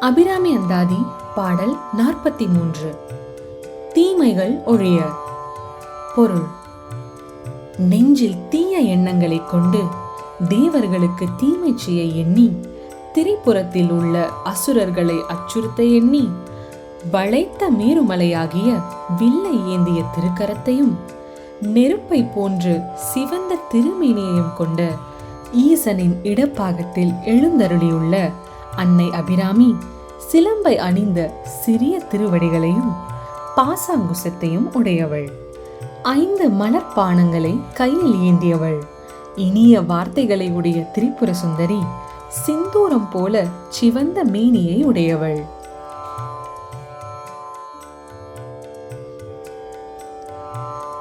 அபிராமி அந்தாதி பாடல் நாற்பத்தி மூன்று தீமைகள் ஒழிய. பொருள். நெஞ்சில் தீய எண்ணங்களைக் கொண்டு தேவர்களுக்கு தீமை செய்ய எண்ணி திரிபுரத்தில் உள்ள அசுரர்களை அச்சுறுத்த எண்ணி வளைத்த மேருமலையாகிய வில்லை ஏந்திய திருக்கரத்தையும் நெருப்பை போன்று சிவந்த திருமேனியையும் கொண்ட ஈசனின் இடப்பாகத்தில் எழுந்தருளியுள்ள அன்னை அபிராமி சிலம்பை அணிந்த சிறிய திருவடிகளையும் பாசாங்குசத்தையும் உடையவள். ஐந்து மலர்பானங்களை கையில் ஏந்தியவள். இனிய வார்த்தைகளை உடைய திரிபுர சுந்தரி சிந்தூரம் போல சிவந்த மேனியை உடையவள்.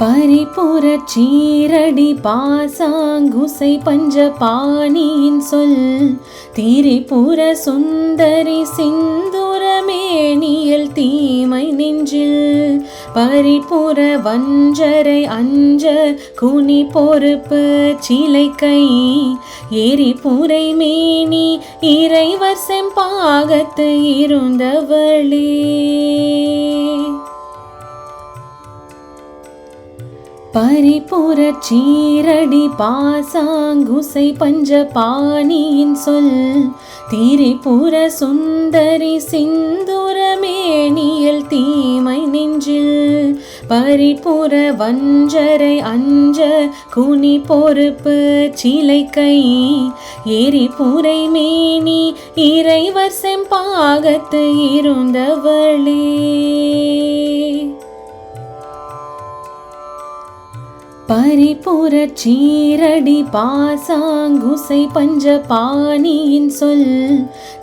பரிபுர சீரடி பாசாங்குசை பஞ்ச பாணியின் சொல். திரிபுர சுந்தரி சிந்துரமேனியல் தீமை நெஞ்சில். பரிபுர வஞ்சரை அஞ்ச குனி பொறுப்பு சிலை கை எரிபுரை மேனி இறைவர் செம்பாகத்து இருந்தவளே. பரிபுர சீரடி பாசாங்குசை பஞ்ச பாணியின் சொல் திரிபுர சுந்தரி சிந்துரமேனியல் தீமை நெஞ்சில் பரிபுர வஞ்சரை அஞ்ச குனி பொறுப்பு சிலை கை எரிபுரை மேனி இறைவர் செம்பாகத்து இருந்தவளே. பரிபுர சீரடி பாசாங்குசை பஞ்ச பாணியின் சொல்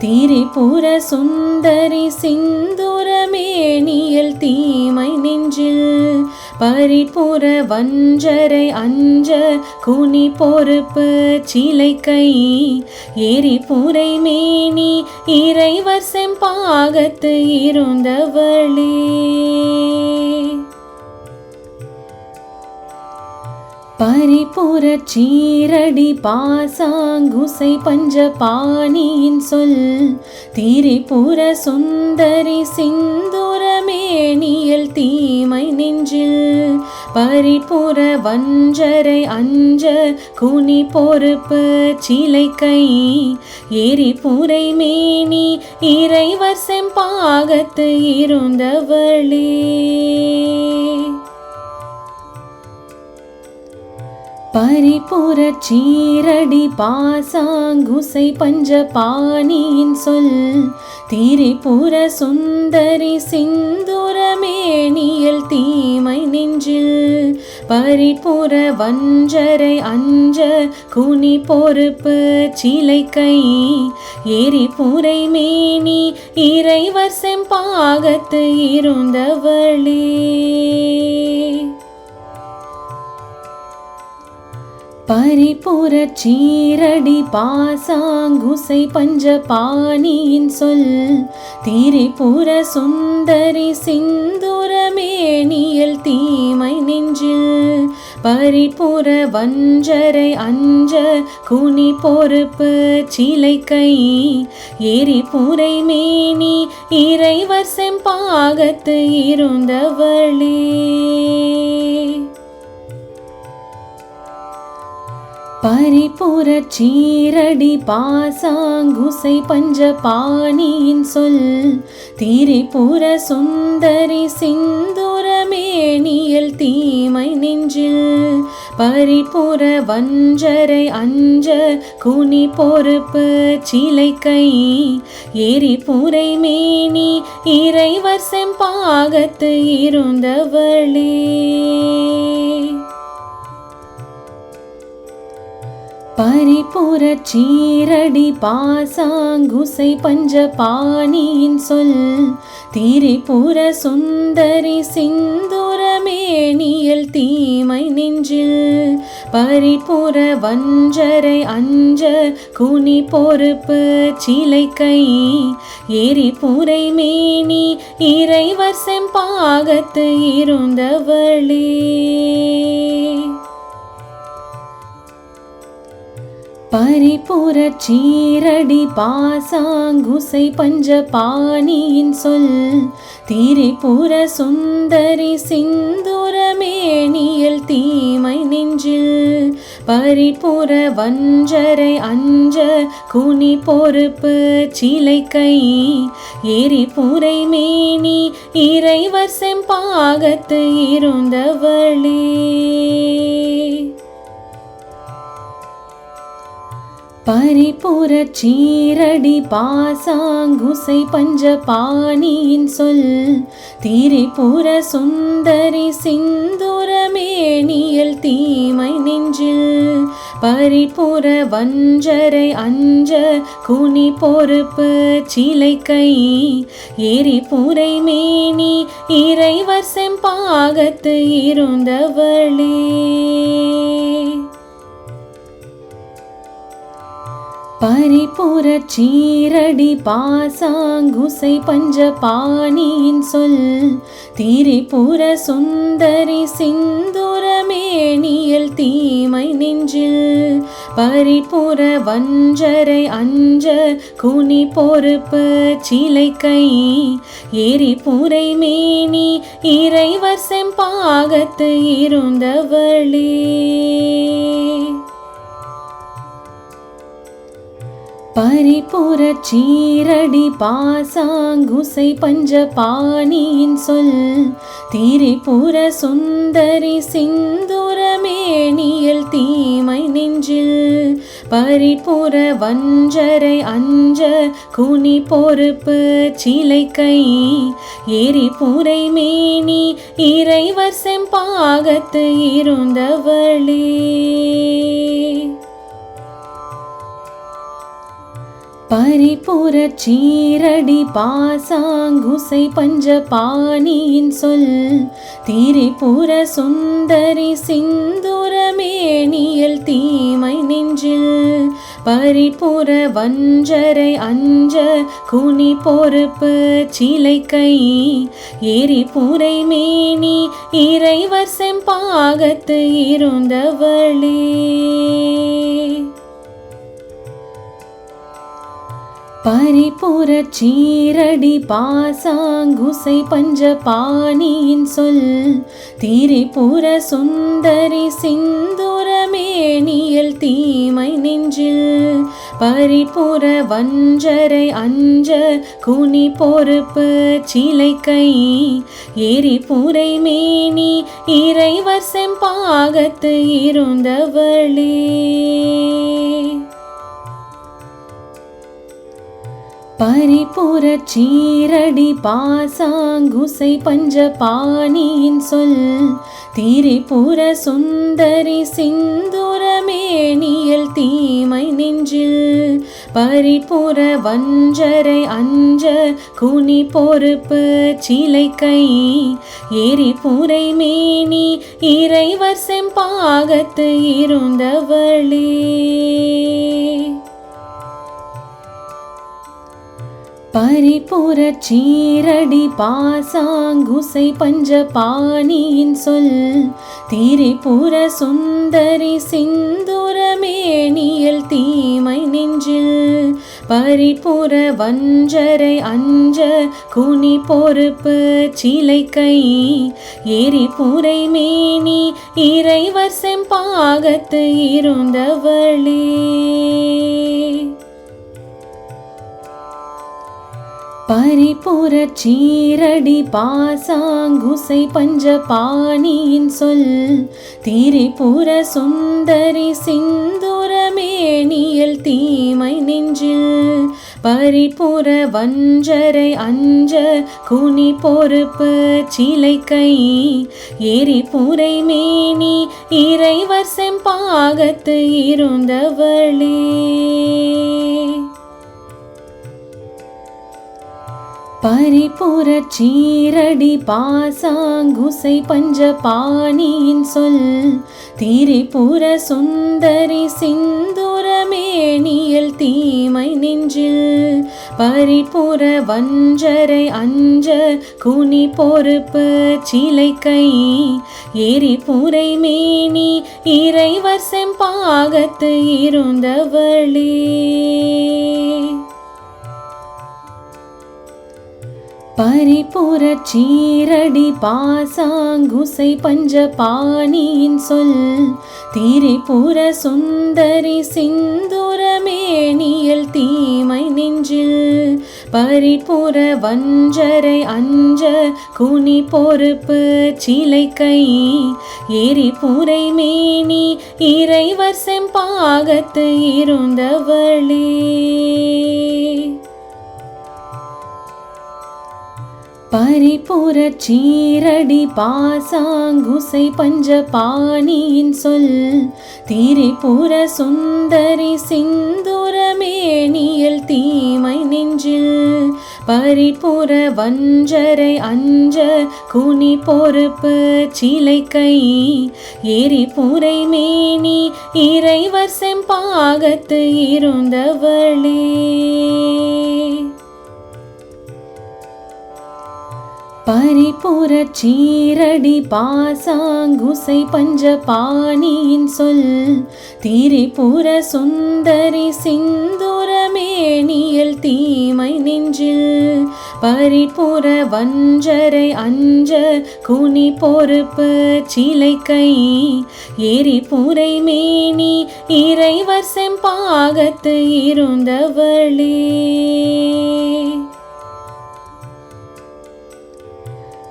திரிபுர சுந்தரி சிந்துரமேனியல் தீமை நெஞ்சில் பரிபுர வஞ்சரை அஞ்ச குனி பொறுப்பு சிலை கை எரிபுரை மேனி இறைவர் செம்பாகத்து இருந்தவளே. பரிபுர சீரடி பாசாங்குசை பஞ்ச பாணியின் சொல் திரிபுர சுந்தரி சிந்துரமேனியல் தீமை நெஞ்சில் பரிபுர வஞ்சரை அஞ்ச குனி பொறுப்பு சிலை கை எரிபுரை மேனி இறைவர் செம்பாகத்து இருந்தவளே. பரிபுர சீரடி பாசாங்குசை பஞ்ச பாணியின் சொல் திரிபுர சுந்தரி சிந்துரமேனியல் தீமை நெஞ்சில் பரிபுர வஞ்சரை அஞ்ச குனி பொறுப்பு சிலை கை எரிபுரை மேனி இறைவர் செம்பாகத்து இருந்தவளே. பரிபுர சீரடி பாசாங்குசை பஞ்ச பாணியின் சொல் திரிபுர சுந்தரி சிந்துரமேனியல் தீமை நெஞ்சில் பரிபுர வஞ்சரை அஞ்ச குனி பொறுப்பு சிலை கை எரிபுரை மேனி இறைவர் செம்பாகத்து இருந்தவளே. பரிபுர சீரடி பாசாங்குசை பஞ்ச பாணியின் சொல் திரிபுர சுந்தரி சிந்துரமேனியல் தீமை நெஞ்சில் பரிபுர வஞ்சரை அஞ்ச குனி பொறுப்பு சிலை கை எரிபுரை மேனி இறைவர் செம்பாகத்து இருந்தவளே. பரிபுர சீரடி பாசாங்குசை பஞ்ச பாணியின் சொல் திரிபுர சுந்தரி சிந்துரமேனியல் தீமை நெஞ்சில் பரிபுர வஞ்சரை அஞ்ச குனி பொறுப்பு சிலை கை எரிபுரை மேனி இறைவர் செம்பாகத்து இருந்தவளே. பரிபுரச் சீரடி பாசாங்குசை பஞ்ச பாணியின் சொல் திரிபுர சுந்தரி சிந்துரமேனியல் தீமை நெஞ்சில் பரிபுர வஞ்சரை அஞ்ச குனி பொறுப்பு சிலை கை எரிபுரை மேனி இறைவர் செம்பாகத்து இருந்தவளே. பரிபுரச் சீரடி பாசாங்குசை பஞ்ச பாணியின் சொல் திரிபுர சுந்தரி சிந்துரமேனியல் தீமை நெஞ்சில் பரிபுர வஞ்சரை அஞ்ச குனி பொறுப்பு சிலை கை எரிபுரை மேனி இறைவர் செம்பாகத்து இருந்தவளே. பரிபுரச் சீரடி பாசாங்குசை பஞ்ச பாணியின் சொல் திரிபுர சுந்தரி சிந்துரமேனியல் தீமை நெஞ்சில் பரிபுர வஞ்சரை அஞ்ச குனி பொறுப்பு சிலை கை எரிபுரை மேனி இறைவர் செம்பாகத்து இருந்தவளே. பரிபுரச் சீரடி பாசாங்குசை பஞ்ச பாணியின் சொல் திரிபுர சுந்தரி சிந்துரமேனியல் தீமை நெஞ்சில் பரிபுர வஞ்சரை அஞ்ச குனி பொறுப்பு சிலை கை எரிபுரை மேனி இறைவர் செம்பாகத்து இருந்தவளே. பரிபுரச் சீரடி பாசாங்குசை பஞ்ச பாணியின் சொல் திரிபுர சுந்தரி சிந்துரமேனியல் தீமை நெஞ்சில் பரிபுர வஞ்சரை அஞ்ச குனி பொறுப்பு சிலை கை எரிபுரை மேனி இறைவர் செம்பாகத்து இருந்தவளே. பரிபுரச் சீரடி பாசாங்குசை பஞ்ச பாணியின் சொல் திரிபுர சுந்தரி சிந்துரமேனியல் தீமை நெஞ்சில் பரிபுர வஞ்சரை அஞ்ச குனி பொறுப்பு சிலை கை எரிபுரை மேனி இறைவர் செம்பாகத்து இருந்தவளே. பரிபுரச் சீரடி பாசாங்குசை பஞ்ச பாணியின் சொல் திரிபுர சுந்தரி சிந்துரமேனியல் தீமை நெஞ்சில் பரிபுர வஞ்சரை அஞ்ச குனி பொறுப்பு சிலை கை எரிபுரை மேனி இறைவர் செம்பாகத்து இருந்தவளே. பரிபுரச் சீரடி பாசாங்குசை பஞ்ச பாணியின் சொல். திரிபுர சுந்தரி சிந்துரமேனியல் தீமை நெஞ்சில். பரிபுர வஞ்சரை அஞ்ச குனி பொறுப்பு சிலை கை எரிபுரை மேனி இறைவர் செம்பாகத்து இருந்தவளே. பரிபுரச் சீரடி பாசாங்குசை பஞ்ச பாணியின் சொல் திரிபுர சுந்தரி சிந்துரமேனியல் தீமை நெஞ்சில் பரிபுர வஞ்சரை அஞ்ச குனி பொறுப்பு சிலை கை எரிபுரை மேனி இறைவர் செம்பாகத்து இருந்தவளே. பரிபுற சீரடி பாசாங்குசை பஞ்ச பாணியின் சொல். திரிபுர சுந்தரி சிந்துரமேனியல் தீமை நெஞ்சில். பரிபுற வஞ்சரை அஞ்ச குனி பொறுப்பு சிலை கை எரிபுரை மேனி இறைவர் செம்பாகத்து இருந்தவளே. பரிபுறச் சீரடி பாசாங்குசை பஞ்ச பாணியின் சொல் திரிபுர சுந்தரி சிந்துரமேனியல் தீமை நெஞ்சில் பரிபுற வஞ்சரை அஞ்ச குனி பொறுப்பு சிலை கை எரிபுரை மேனி இறைவர் செம்பாகத்து இருந்தவளே. பரிபுறச் சீரடி பாசாங்குசை பஞ்ச பாணியின் சொல் திரிபுர சுந்தரி சிந்துரமேனியல் தீமை நெஞ்சில் பரிபுற வஞ்சரை அஞ்ச குனி பொறுப்பு சிலை கை எரிபுரை மேனி இறைவர் செம்பாகத்து இருந்தவளே. பரிபுறச் சீரடி பாசாங்குசை பஞ்ச பாணியின் சொல். திரிபுர சுந்தரி சிந்துரமேனியல் தீமை நெஞ்சில். பரிபுற வஞ்சரை அஞ்ச குனி பொறுப்பு சிலை கை எரிபுரை மேனி இறைவர் செம்பாகத்து இருந்தவளே.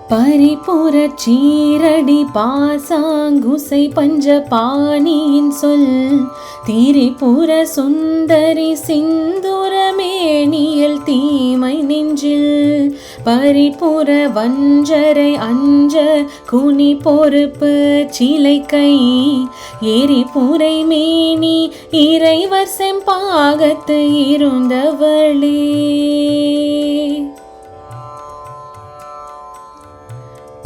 பரிபுறச் சீரடி பாசாங்குசை பஞ்ச பாணியின் சொல் திரிபுர சுந்தரி சிந்துரமேனியல் தீமை நெஞ்சில் பரிபுற வஞ்சரை அஞ்ச குனி பொறுப்பு சிலை கை எரிபுரை மேனி இறைவர் செம்பாகத்து இருந்தவளே.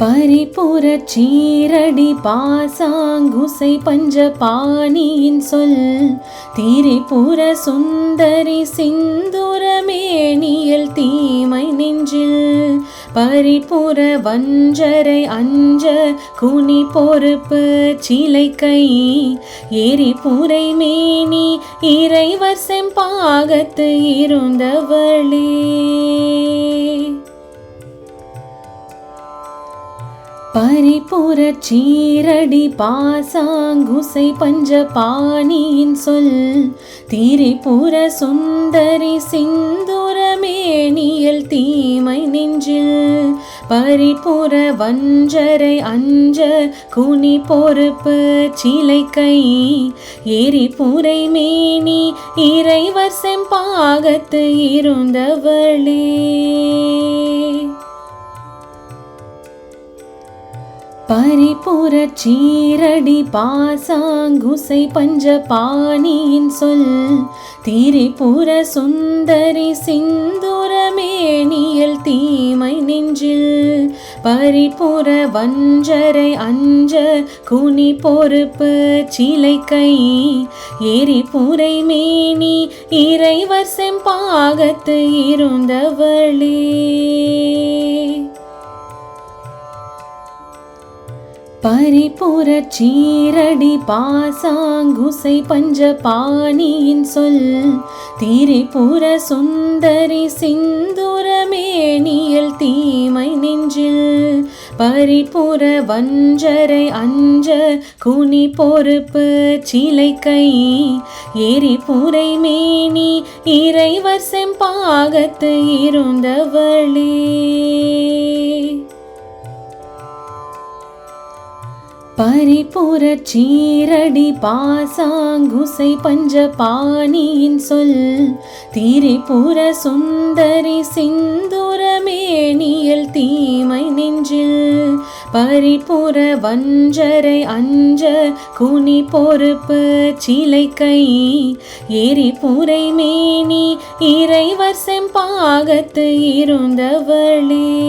பரிபுறச் சீரடி பாசாங்குசை பஞ்ச பாணியின் சொல் திரிபுர சுந்தரி சிந்துரமேனியல் தீமை நெஞ்சில் பரிபுற வஞ்சரை அஞ்ச குனி பொறுப்பு சிலை கை எரிபுரை மேனி இறைவர் செம்பாகத்து இருந்தவளே. பரிபுறச் சீரடி பாசாங்குசை பஞ்ச பாணியின் சொல் திரிபுர சுந்தரி சிந்துரமேனியல் தீமை நெஞ்சில் பரிபுற வஞ்சரை அஞ்ச குனி பொறுப்பு சிலை கை எரிபுரை மேனி இறைவர் செம்பாகத்து இருந்தவளே. பரிபுறச் சீரடி பாசாங்குசை பஞ்ச பாணியின் சொல் திரிபுர சுந்தரி சிந்துரமேனியல் தீமை நெஞ்சில் பரிபுற வஞ்சரை அஞ்ச குனி பொறுப்பு சிலை கை எரிபுரை மேனி இறைவர் செம்பாகத்து இருந்தவளே. பரிபுறச் சீரடி பாசாங்குசை பஞ்ச பாணியின் சொல் திரிபுர சுந்தரி சிந்துரமேனியல் தீமை நெஞ்சில் பரிபுற வஞ்சரை அஞ்ச குனி பொறுப்பு சிலை கை எரிபுரை மேனி இறைவர் செம்பாகத்து இருந்தவளே. பரிபுறச் சீரடி பாசாங்குசை பஞ்ச பாணியின் சொல். திரிபுர சுந்தரி சிந்துரமேனியல் தீமை நெஞ்சில். பரிபுற வஞ்சரை அஞ்ச குனி பொறுப்பு சிலை கை எரிபுரை மேனி இறைவர் செம்பாகத்து இருந்தவளே.